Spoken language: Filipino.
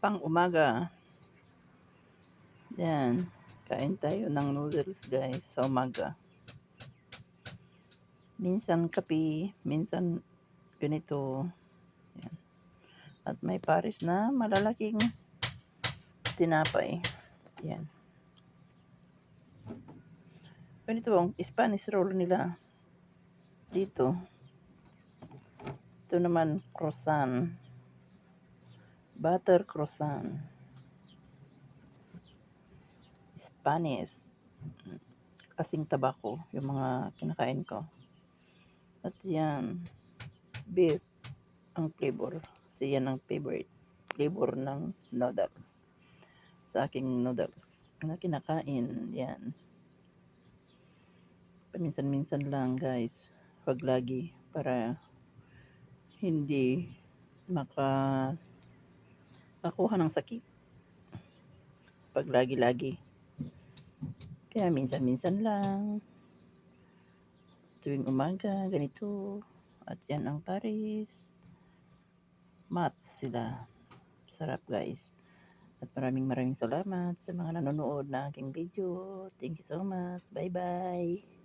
pang umaga. Yan. Kain tayo ng noodles guys sa umaga. Minsan kape, minsan ganito. Yan. At may pares na malalaking tinapay. Yan. Ganito ang Spanish roll nila. Dito. Ito naman croissant. Butter croissant. Spanish. Kasing tabako yung mga kinakain ko. At yan. Beef ang flavor. Kasi yan ang favorite flavor ng noodles. Sa aking noodles na kinakain. Yan. Paminsan-minsan lang guys. Huwag lagi para hindi maka makuha ng sakit. Pag lagi-lagi. Kaya minsan-minsan lang. Tuwing umaga, ganito. At yan ang Paris. Mats sila. Sarap guys. At maraming maraming salamat sa mga nanonood na aking video. Thank you so much. Bye-bye.